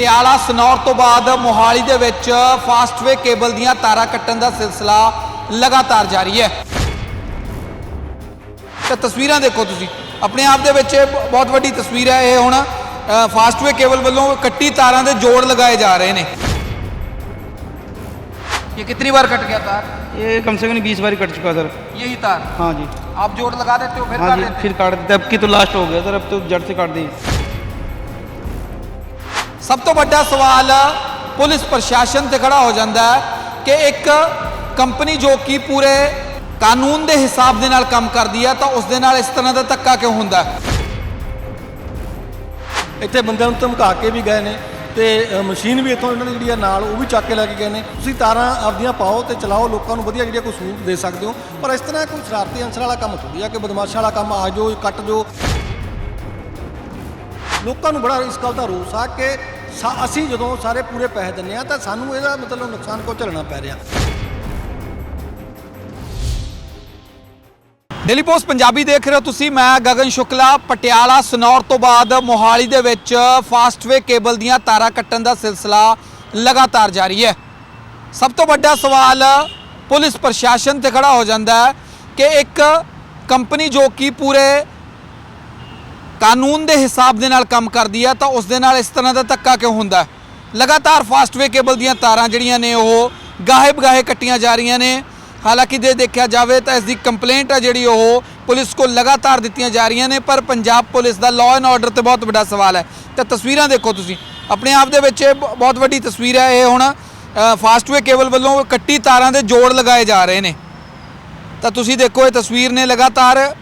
ਪਟਿਆਲਾ ਸਨੌਰ ਤੋਂ ਬਾਅਦ ਮੋਹਾਲੀ ਦੇ ਵਿੱਚ ਫਾਸਟਵੇ ਕੇਬਲ ਦੀਆਂ ਤਾਰਾਂ ਕੱਟਣ ਦਾ ਸਿਲਸਿਲਾ ਲਗਾਤਾਰ ਜਾਰੀ ਹੈ ਤੇ ਤਸਵੀਰਾਂ ਦੇਖੋ ਤੁਸੀਂ ਆਪਣੇ ਆਪ ਦੇ ਵਿੱਚ ਇਹ ਬ- ਬਹੁਤ ਵੱਡੀ ਤਸਵੀਰ ਹੈ ਇਹ ਹੁਣ ਅ, ਫਾਸਟਵੇ ਕੇਬਲ ਵੱਲੋਂ ਕੱਟੀ ਤਾਰਾਂ ਦੇ ਜੋੜ ਲਗਾਏ ਜਾ ਰਹੇ ਨੇ ये कितनी बार कट गया तार ये कम से कम बीस बार कट चुका सर यही तार हाँ जी आप जोड़ लगा देते हो फिर हाँ काट जी देते फिर काट देते अब की तो लास्ट हो गया सर अब तो जड़ से काट दी ਸਭ ਤੋਂ ਵੱਡਾ ਸਵਾਲ ਪੁਲਿਸ ਪ੍ਰਸ਼ਾਸਨ ਤੇ ਖੜਾ ਹੋ ਜਾਂਦਾ ਹੈ ਕਿ ਇੱਕ ਕੰਪਨੀ ਜੋ ਕਿ ਪੂਰੇ ਕਾਨੂੰਨ ਦੇ ਹਿਸਾਬ ਦੇ ਨਾਲ ਕੰਮ ਕਰਦੀ ਹੈ, ਤਾਂ ਉਸ ਦੇ ਨਾਲ ਇਸ ਤਰ੍ਹਾਂ ਦਾ ਧੱਕਾ ਕਿਉਂ ਹੁੰਦਾ ਇੱਥੇ ਬੰਦਿਆਂ ਨੂੰ ਧਮਕਾ ਕੇ ਵੀ ਗਏ ਨੇ ਤੇ ਮਸ਼ੀਨ ਵੀ ਇੱਥੋਂ ਇਹਨਾਂ ਦੀ ਜਿਹੜੀ ਆ ਨਾਲ, ਉਹ ਵੀ ਚੱਕ ਕੇ ਲੈ ਕੇ ਗਏ ਨੇ। ਤੁਸੀਂ ਤਾਰਾਂ ਆਪਦੀਆਂ ਪਾਓ ਤੇ ਚਲਾਓ, ਲੋਕਾਂ ਨੂੰ ਵਧੀਆ ਜਿਹੜੀ ਕੋਈ ਸਹੂਲਤ ਦੇ ਸਕਦੇ ਹੋ। ਪਰ ਇਸ ਤਰ੍ਹਾਂ ਕੋਈ ਸ਼ਰਾਰਤੀ ਅੰਸਰ ਵਾਲਾ ਕੰਮ ਥੋੜੀ ਆ ਕਿ ਬਦਮਾਸ਼ਾਂ ਵਾਲਾ ਕੰਮ ਆ ਜਾਓ, ਕੱਟ ਜਾਓ। ਲੋਕਾਂ ਨੂੰ ਬੜਾ ਇਸ ਗੱਲ ਦਾ ਰੋਸ ਆ ਕਿ ਸਾ- ਅਸੀਂ ਜਦੋਂ ਸਾਰੇ ਪੂਰੇ ਪੈਸੇ ਦਿੰਨੇ ਆ ਤਾਂ ਸਾਨੂੰ ਇਹਦਾ ਮਤਲਬ ਨੁਕਸਾਨ ਕੋ ਝੱਲਣਾ ਪੈ ਰਿਹਾ। ਡੇਲੀ ਪੋਸਟ ਪੰਜਾਬੀ ਦੇਖ ਰਹੇ ਹੋ ਤੁਸੀਂ, ਮੈਂ ਗਗਨ ਸ਼ੁਕਲਾ, ਪਟਿਆਲਾ, ਸਨੌਰ ਤੋਂ ਬਾਅਦ ਮੋਹਾਲੀ ਦੇ ਵਿੱਚ ਫਾਸਟਵੇ ਕੇਬਲ ਦੀਆਂ ਤਾਰਾਂ ਕੱਟਣ ਦਾ ਸਿਲਸਿਲਾ ਲਗਾਤਾਰ ਜਾਰੀ ਹੈ। ਸਭ ਤੋਂ ਵੱਡਾ ਸਵਾਲ ਪੁਲਿਸ ਪ੍ਰਸ਼ਾਸਨ ਤੇ ਖੜਾ ਹੋ ਜਾਂਦਾ ਹੈ ਕਿ ਇੱਕ ਕੰਪਨੀ ਜੋ ਕਿ ਪੂਰੇ ਕਾਨੂੰਨ ਦੇ ਹਿਸਾਬ ਦੇ ਨਾਲ ਕੰਮ ਕਰਦੀ ਹੈ ਤਾਂ ਉਸ ਦੇ ਨਾਲ ਇਸ ਤਰ੍ਹਾਂ ਦਾ ਧੱਕਾ ਕਿਉਂ ਹੁੰਦਾ? ਲਗਾਤਾਰ ਫਾਸਟਵੇ ਕੇਬਲ ਦੀਆਂ ਤਾਰਾਂ ਜਿਹੜੀਆਂ ਨੇ ਉਹ ਗਾਹੇ ਬਗਾਹੇ ਕੱਟੀਆਂ ਜਾ ਰਹੀਆਂ ਨੇ। ਹਾਲਾਂਕਿ ਜੇ ਦੇਖਿਆ ਜਾਵੇ ਤਾਂ ਇਸ ਦੀ ਕੰਪਲੇਂਟ ਆ ਜਿਹੜੀ ਉਹ ਪੁਲਿਸ ਕੋਲ ਲਗਾਤਾਰ ਦਿੱਤੀਆਂ ਜਾ ਰਹੀਆਂ ਨੇ ਪਰ ਪੰਜਾਬ ਪੁਲਿਸ ਦਾ ਲਾਅ ਐਂਡ ਆਰਡਰ ਤੇ ਬਹੁਤ ਵੱਡਾ ਸਵਾਲ ਹੈ। ਤਾਂ ਤਸਵੀਰਾਂ ਦੇਖੋ ਤੁਸੀਂ। ਆਪਣੇ ਆਪ ਦੇ ਵਿੱਚ ਇਹ ਬ- ਬਹੁਤ ਵੱਡੀ ਤਸਵੀਰ ਹੈ ਇਹ ਹੁਣ ਅ, ਫਾਸਟਵੇ ਕੇਬਲ ਵੱਲੋਂ ਕੱਟੀ ਤਾਰਾਂ ਦੇ ਜੋੜ ਲਗਾਏ ਜਾ ਰਹੇ ਨੇ। ਤਾਂ ਤੁਸੀਂ ਦੇਖੋ ਇਹ ਤਸਵੀਰ ਨੇ ਲਗਾਤਾਰ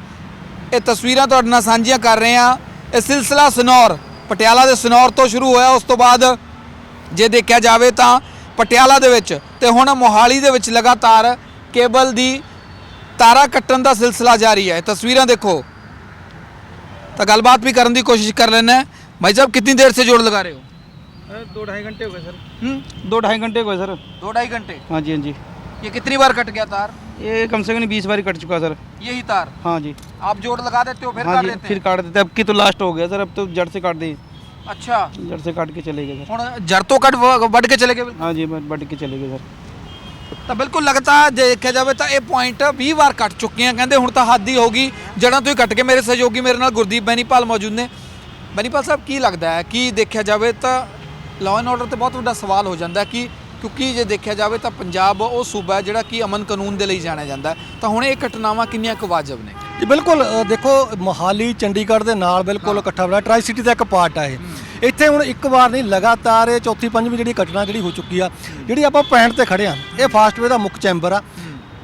ਇਹ ਤਸਵੀਰਾਂ ਤੁਹਾਡੇ ਨਾਲ ਸਾਂਝੀਆਂ ਕਰ ਰਹੇ ਹਾਂ ਇਹ ਸਿਲਸਿਲਾ ਸਨੌਰ ਪਟਿਆਲਾ ਦੇ ਸਨੌਰ ਤੋਂ ਸ਼ੁਰੂ ਹੋਇਆ ਉਸ ਤੋਂ ਬਾਅਦ ਜੇ ਦੇਖਿਆ ਜਾਵੇ ਤਾਂ ਪਟਿਆਲਾ ਦੇ ਵਿੱਚ ਤੇ ਹੁਣ ਮੋਹਾਲੀ ਦੇ ਵਿੱਚ ਲਗਾਤਾਰ ਕੇਬਲ ਦੀ ਤਾਰਾ ਕੱਟਣ ਦਾ ਸਿਲਸਿਲਾ ਜਾਰੀ ਹੈ ਤਸਵੀਰਾਂ ਦੇਖੋ ਤਾਂ ਗੱਲਬਾਤ ਵੀ ਕਰਨ ਦੀ ਕੋਸ਼ਿਸ਼ ਕਰ ਲੈਣਾ ਭਾਈ ਸਾਹਿਬ ਕਿੰਨੀ ਦੇਰ से जोड़ लगा रहे हो दो ढाई घंटे हो गए सर हम्म दो ढाई घंटे हो गए सर दो ढाई घंटे हाँ जी हाँ जी ये कितनी बार कट गया तार ये कम से कम बीस बार कट चुका सर यही तार हाँ जी आप जोड़ लगा देते हो फिर हाँ काट जी देते फिर काट देते अब की तो लास्ट हो गया सर अब तो जड़ से काट दी हैं अच्छा जड़ से काट के चले गए सर ਹੁਣ ਜੜ ਤੋਂ ਕੱਟ ਵੱਢ ਕੇ ਚਲੇ ਗਏ ਬਿਲਕੁਲ। हाँ जी बढ़ के चले गए सर ਤਾਂ ਬਿਲਕੁਲ ਲਗਾਤਾਰ ਜੇ ਦੇਖਿਆ ਜਾਵੇ ਤਾਂ ਇਹ ਪੁਆਇੰਟ 20 ਵਾਰ ਕੱਟ ਚੁੱਕੇ ਆ ਕਹਿੰਦੇ ਹੁਣ ਤਾਂ ਹੱਦ ਹੀ ਹੋ ਗਈ ਜੜਾਂ ਤੋਂ ਹੀ ਕੱਟ ਕੇ ਮੇਰੇ ਸਹਿਯੋਗੀ ਮੇਰੇ ਨਾਲ ਗੁਰਦੀਪ ਬੈਨੀਪਾਲ ਮੌਜੂਦ ਨੇ ਬੈਨੀਪਾਲ ਸਾਹਿਬ ਕੀ ਲੱਗਦਾ ਹੈ ਕਿ ਦੇਖਿਆ ਜਾਵੇ ਤਾਂ ਲਾਅ ਐਂਡ ਆਰਡਰ ਤੇ ਬਹੁਤ ਵੱਡਾ ਸਵਾਲ ਹੋ ਜਾਂਦਾ ਹੈ ਕਿ ਕਿਉਂਕਿ ਜੇ ਦੇਖਿਆ ਜਾਵੇ ਤਾਂ ਪੰਜਾਬ ਉਹ ਸੂਬਾ ਹੈ ਜਿਹੜਾ ਕਿ ਅਮਨ ਕਾਨੂੰਨ ਦੇ ਲਈ ਜਾਣਿਆ ਜਾਂਦਾ ਹੈ। ਤਾਂ ਹੁਣ ਇਹ ਘਟਨਾਵਾਂ ਕਿੰਨੀਆਂ ਕੁ ਵਾਜਬ ਨੇ? ਜੀ ਬਿਲਕੁਲ ਅ, ਦੇਖੋ ਮੋਹਾਲੀ ਚੰਡੀਗੜ੍ਹ ਦੇ ਨਾਲ ਬਿਲਕੁਲ ਇਕੱਠਾ ਹੋਇਆ ਟਰਾਈ ਸਿਟੀ ਦਾ ਇੱਕ ਪਾਰਟ ਆ ਇਹ। ਇੱਥੇ ਹੁਣ ਇੱਕ ਵਾਰ ਨਹੀਂ ਲਗਾਤਾਰ ਇਹ ਚੌਥੀ ਪੰਜਵੀਂ ਜਿਹੜੀ ਘਟਨਾ ਜਿਹੜੀ ਹੋ ਚੁੱਕੀ ਆ ਜਿਹੜੀ ਆਪਾਂ ਪੁਆਇੰਟ ਤੇ ਖੜੇ ਆ ਇਹ ਫਾਸਟਵੇ ਦਾ ਮੁੱਖ ਚੈਂਬਰ ਆ।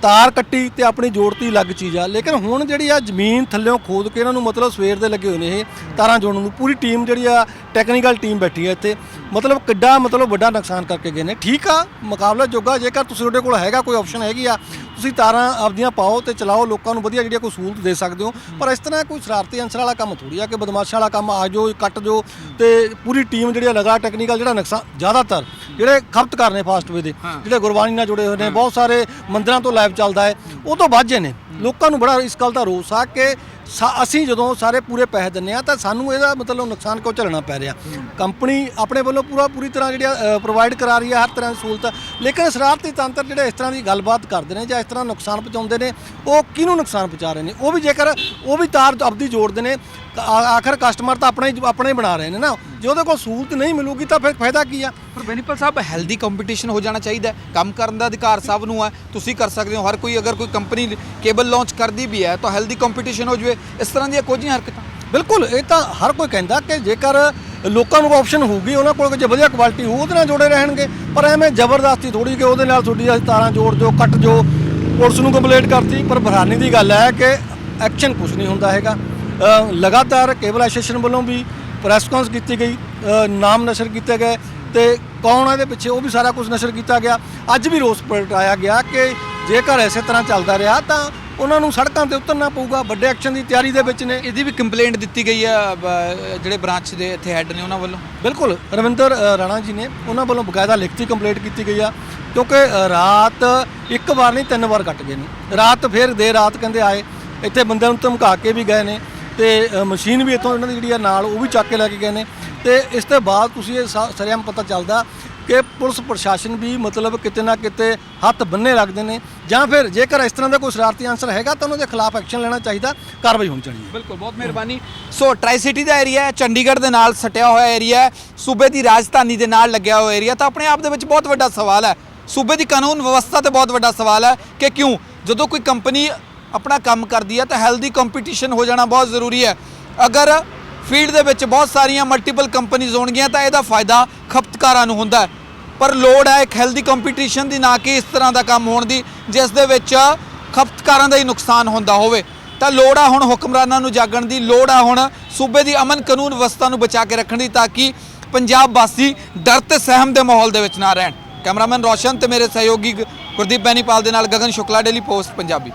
ਤਾਰ ਕੱਟੀ ਤੇ ਆਪਣੀ ਜੋੜਤੀ ਅਲੱਗ ਚੀਜ਼ ਆ। ਲੇਕਿਨ ਹੁਣ ਜਿਹੜੀ ਆ ਜ਼ਮੀਨ ਥੱਲੇੋਂ ਖੋਦ ਕੇ ਇਹਨਾਂ ਨੂੰ ਮਤਲਬ ਸਵੇਰ ਦੇ ਲੱਗੇ ਹੋਏ ਨੇ ਇਹ ਤਾਰਾਂ ਜੋੜਨ ਨੂੰ। ਪੂਰੀ ਟੀਮ ਜਿਹੜੀ ਆ ਟੈਕਨੀਕਲ ਟੀਮ ਬੈਠੀ ਆ ਇੱਥੇ। ਮਤਲਬ ਕਿੱਡਾ, ਮਤਲਬ ਵੱਡਾ ਨੁਕਸਾਨ ਕਰਕੇ ਗਏ ਨੇ। ਠੀਕ ਆ, ਮੁਕਾਬਲਾ ਜੋਗਾ, ਜੇਕਰ ਤੁਸੀਂ ਤੁਹਾਡੇ ਕੋਲ ਹੈਗਾ, ਕੋਈ ਆਪਸ਼ਨ ਹੈਗੀ ਆ, ਤੁਸੀਂ ਤਾਰਾਂ ਆਪਦੀਆਂ ਪਾਓ ਤੇ ਚਲਾਓ, ਲੋਕਾਂ ਨੂੰ ਵਧੀਆ ਜਿਹੜੀ ਕੋਈ ਸਹੂਲਤ ਦੇ ਸਕਦੇ ਹੋ। ਪਰ ਇਸ ਤਰ੍ਹਾਂ ਕੋਈ ਸ਼ਰਾਰਤੀ ਅੰਸਰ ਵਾਲਾ ਕੰਮ ਥੋੜੀ ਆ ਕਿ ਬਦਮਾਸ਼ਾਂ ਵਾਲਾ ਕੰਮ ਆ ਜਾਓ, ਕੱਟ ਜਾਓ ਤੇ ਪੂਰੀ ਟੀਮ ਜਿਹੜੀ ਆ ਲਗਾ ਟੈਕਨੀਕਲ ਜਿਹੜਾ ਨੁਕਸਾਨ ਜ਼ਿਆਦਾਤਰ ਜਿਹੜੇ ਖਪਤਕਾਰ ਨੇ ਫਾਸਟਵੇ ਦੇ ਜਿਹੜੇ ਗੁਰਬਾਣੀ ਨਾਲ ਜੁੜੇ ਹੋਏ ਨੇ ਬਹੁਤ ਸਾਰੇ ਮੰਦਿਰਾਂ ਤੋਂ ਲਾਈਵ ਚੱਲਦਾ ਹੈ। ਉਹ ਤੋਂ ਵਾਜੇ ਨੇ। ਲੋਕਾਂ ਨੂੰ ਬੜਾ ਇਸ ਗੱਲ ਦਾ ਰੋਸ ਆ ਕਿ ਅਸੀਂ ਜਦੋਂ ਸਾਰੇ ਪੂਰੇ ਪੈਸੇ ਦਿੰਨੇ ਆ ਤਾਂ ਸਾਨੂੰ ਇਹਦਾ ਮਤਲਬ ਨੁਕਸਾਨ ਕਿਉਂ ਝੱਲਣਾ ਪੈ ਰਿਹਾ। ਕੰਪਨੀ ਆਪਣੇ ਵੱਲੋਂ ਪੂਰਾ ਪੂਰੀ ਤਰ੍ਹਾਂ ਜਿਹੜੀ ਪ੍ਰੋਵਾਈਡ ਕਰਾ ਰਹੀ ਹੈ ਹਰ ਤਰ੍ਹਾਂ ਦੀ ਸਹੂਲਤ। ਲੇਕਿਨ ਸ਼ਰਾਰਤੀ ਤੰਤਰ ਜਿਹੜੇ ਇਸ ਤਰ੍ਹਾਂ ਦੀ ਗੱਲਬਾਤ ਕਰਦੇ ਨੇ ਜਾਂ ਇਸ ਤਰ੍ਹਾਂ ਨੁਕਸਾਨ ਪਹੁੰਚਾਉਂਦੇ ਨੇ ਉਹ ਕਿਹਨੂੰ ਨੁਕਸਾਨ ਪਹੁੰਚਾ ਰਹੇ ਨੇ? ਉਹ ਵੀ ਜੇਕਰ ਉਹ ਵੀ ਤਾਰ ਆਪਦੀ ਜੋੜਦੇ ਨੇ ਆਖਰ ਕਸਟਮਰ ਤਾਂ ਆਪਣਾ ਹੀ ਆਪਣਾ ਹੀ ਬਣਾ ਰਹੇ ਨੇ ਨਾ। ਜੇ ਉਹਦੇ ਕੋਲ ਸਹੂਲਤ ਨਹੀਂ ਮਿਲੂਗੀ ਤਾਂ ਫਿਰ ਫਾਇਦਾ ਕੀ ਆ? ਪਰ ਬੈਨੀਪਾਲ ਸਾਹਿਬ ਹੈਲਦੀ ਕੰਪੀਟੀਸ਼ਨ ਹੋ ਜਾਣਾ ਚਾਹੀਦਾ ਹੈ। ਕੰਮ ਕਰਨ ਦਾ ਅਧਿਕਾਰ ਸਭ ਨੂੰ ਹੈ ਤੁਸੀਂ ਕਰ ਸਕਦੇ ਹੋ। ਹਰ ਕੋਈ ਅਗਰ ਕੋਈ ਕੰਪਨੀ ਕੇਬਲ ਲਾਂਚ ਕਰਦੀ ਵੀ ਹੈ ਤਾਂ ਹੈਲਦੀ ਕੰਪੀਟੀਸ਼ਨ ਹੋ ਜਵੇ। ਇਸ ਤਰ੍ਹਾਂ ਦੀਆਂ ਕੁਝ ਹਰਕਤਾਂ? ਬਿਲਕੁਲ ਇਹ ਤਾਂ ਹਰ ਕੋਈ ਕਹਿੰਦਾ ਕਿ ਜੇਕਰ ਲੋਕਾਂ ਨੂੰ ਆਪਸ਼ਨ ਹੋਊਗੀ ਉਹਨਾਂ ਕੋਲ ਜੇ ਵਧੀਆ ਕੁਆਲਿਟੀ ਹੋਊ ਉਹਦੇ ਨਾਲ ਜੋੜੇ ਰਹਿਣਗੇ। ਪਰ ਐਵੇਂ ਜ਼ਬਰਦਸਤੀ ਥੋੜੀ ਕਿ ਉਹਦੇ ਨਾਲ ਤੁਹਾਡੀ ਅਸੀਂ ਤਾਰਾਂ ਜੋੜ ਜੋ ਕੱਟ ਜੋ ਪੁਲਿਸ ਨੂੰ ਕੰਪਲੇਂਟ ਕਰਤੀ ਪਰ ਬਰਾਨੀ ਦੀ ਗੱਲ ਹੈ ਕਿ ਐਕਸ਼ਨ ਕੁਝ ਨਹੀਂ ਹੁੰਦਾ ਹੈਗਾ। ਅ, ਲਗਾਤਾਰ ਕੇਬਲ ਐਸੋਸੀਏਸ਼ਨ ਵੱਲੋਂ ਵੀ ਪ੍ਰੈਸ ਕਾਨਫਰੰਸ ਕੀਤੀ ਗਈ ਨਾਮ ਨਸ਼ਰ ਕੀਤੇ ਗਏ ਤੇ ਕੌਣ ਆ ਇਹਦੇ ਪਿੱਛੇ? ਉਹ ਵੀ ਸਾਰਾ ਕੁਝ ਨਸ਼ਰ ਕੀਤਾ ਗਿਆ। ਅੱਜ ਵੀ ਰੋਸ ਪ੍ਰਗਟਾਇਆ ਗਿਆ ਕਿ ਜੇਕਰ ਇਸੇ ਤਰ੍ਹਾਂ ਚੱਲਦਾ ਰਿਹਾ ਤਾਂ ਉਹਨਾਂ ਨੂੰ ਸੜਕਾਂ ਤੇ ਉਤਰਨਾ ਪਊਗਾ। ਵੱਡੇ ਐਕਸ਼ਨ ਦੀ ਤਿਆਰੀ ਦੇ ਵਿੱਚ ਨੇ। ਇਹਦੀ ਵੀ ਕੰਪਲੇਂਟ ਦਿੱਤੀ ਗਈ ਹੈ ਜਿਹੜੇ ਬ੍ਰਾਂਚ ਦੇ ਇੱਥੇ ਹੈੱਡ ਨੇ ਉਹਨਾਂ ਵੱਲੋਂ? ਬਿਲਕੁਲ। ਰਵਿੰਦਰ ਰਾਣਾ ਜੀ ਨੇ ਉਹਨਾਂ ਵੱਲੋਂ ਬਕਾਇਦਾ ਲਿਖਤੀ ਕੰਪਲੇਂਟ ਕੀਤੀ ਗਈ ਆ ਕਿਉਂਕਿ ਰਾਤ ਇੱਕ ਵਾਰ ਨਹੀਂ ਤਿੰਨ ਵਾਰ ਕੱਟ ਗਏ ਨੇ। ਰਾਤ ਫਿਰ ਦੇਰ ਰਾਤ ਕਹਿੰਦੇ ਆਏ। ਇੱਥੇ ਬੰਦਿਆਂ ਨੂੰ ਧਮਕਾ ਕੇ ਵੀ ਗਏ ਨੇ। ਤੇ ਅ, ਮਸ਼ੀਨ ਵੀ ਇੱਥੋਂ ਇਹਨਾਂ ਦੀ ਜਿਹੜੀ ਆ ਨਾਲ ਉਹ ਵੀ ਚੱਕ ਕੇ ਲੈ ਕੇ ਗਏ ਨੇ। ਤੇ ਇਸ ਤੋਂ ਬਾਅਦ ਤੁਸੀਂ ਇਹ ਸਾ- ਪਤਾ ਚੱਲਦਾ ਕਿ ਪੁਲਿਸ ਪ੍ਰਸ਼ਾਸਨ ਵੀ ਮਤਲਬ ਕਿਤੇ ਨਾ ਕਿਤੇ ਹੱਥ ਬੰਨੇ ਰੱਖਦੇ ਨੇ ਜਾਂ ਫਿਰ ਜੇਕਰ ਇਸ ਤਰ੍ਹਾਂ ਦਾ ਕੋਈ ਸ਼ਰਾਰਤੀ ਅਨਸਰ ਹੈਗਾ ਤਾਂ ਉਹਨਾਂ ਦੇ ਖਿਲਾਫ ਐਕਸ਼ਨ ਲੈਣਾ ਚਾਹੀਦਾ ਕਾਰਵਾਈ ਹੋਣੀ ਚਾਹੀਦੀ ਹੈ। ਬਿਲਕੁਲ ਬਹੁਤ ਮਿਹਰਬਾਨੀ। ਸੋ ਟਰਾਈ ਸਿਟੀ ਦਾ ਏਰੀਆ ਹੈ ਚੰਡੀਗੜ੍ਹ ਦੇ ਨਾਲ ਸਟਿਆ ਹੋਇਆ ਏਰੀਆ ਹੈ ਸੂਬੇ ਦੀ ਰਾਜਧਾਨੀ ਦੇ ਨਾਲ ਲੱਗਿਆ ਹੋਇਆ ਏਰੀਆ ਤਾਂ ਆਪਣੇ ਆਪ ਦੇ ਵਿੱਚ ਬਹੁਤ ਵੱਡਾ ਸਵਾਲ ਹੈ। ਸੂਬੇ ਦੀ ਕਾਨੂੰਨ ਵਿਵਸਥਾ ਤੇ ਬਹੁਤ ਵੱਡਾ ਸਵਾਲ ਹੈ ਕਿ ਕਿਉਂ? ਜਦੋਂ ਕੋਈ ਕੰਪਨੀ ਆਪਣਾ ਕੰਮ ਕਰਦੀ ਹੈ ਤਾਂ ਹੈਲਦੀ ਕੰਪੀਟੀਸ਼ਨ ਹੋ ਜਾਣਾ ਬਹੁਤ ਜ਼ਰੂਰੀ ਹੈ। ਅਗਰ ਫੀਲਡ ਦੇ ਵਿੱਚ ਬਹੁਤ ਸਾਰੀਆਂ ਮਲਟੀਪਲ ਕੰਪਨੀਆਂ ਹੋਣਗੀਆਂ, ਤਾਂ ਇਹਦਾ ਫਾਇਦਾ ਖਪਤਕਾਰਾਂ ਨੂੰ ਹੁੰਦਾ ਹੈ। ਪਰ ਲੋੜ ਹੈ ਇੱਕ ਹੈਲਦੀ ਕੰਪੀਟੀਸ਼ਨ ਦੀ, ਨਾ ਕਿ ਇਸ ਤਰ੍ਹਾਂ ਦਾ ਕੰਮ ਹੋਣ ਦੀ, ਜਿਸ ਦੇ ਵਿੱਚ ਖਪਤਕਾਰਾਂ ਦਾ ਹੀ ਨੁਕਸਾਨ ਹੁੰਦਾ ਹੋਵੇ। ਤਾਂ ਲੋੜ ਆ ਹੁਣ ਹੁਕਮਰਾਨਾਂ ਨੂੰ ਜਾਗਣ ਦੀ, ਲੋੜ ਆ ਹੁਣ ਸੂਬੇ ਦੀ ਅਮਨ ਕਾਨੂੰਨ ਵਿਵਸਥਾ ਨੂੰ ਬਚਾ ਕੇ ਰੱਖਣ ਦੀ, ਤਾਂ ਕਿ ਪੰਜਾਬ ਵਾਸੀ ਡਰ ਤੇ ਸਹਿਮ ਦੇ ਮਾਹੌਲ ਦੇ ਵਿੱਚ ਨਾ ਰਹਿਣ। ਕੈਮਰਾਮੈਨ ਰੋਸ਼ਨ ਤੇ ਮੇਰੇ ਸਹਿਯੋਗੀ ਗੁਰਦੀਪ ਬੈਨੀਪਾਲ ਦੇ ਨਾਲ ਗਗਨ ਸ਼ੁਕਲਾ ਡੇਲੀ ਪੋਸਟ ਪੰਜਾਬੀ।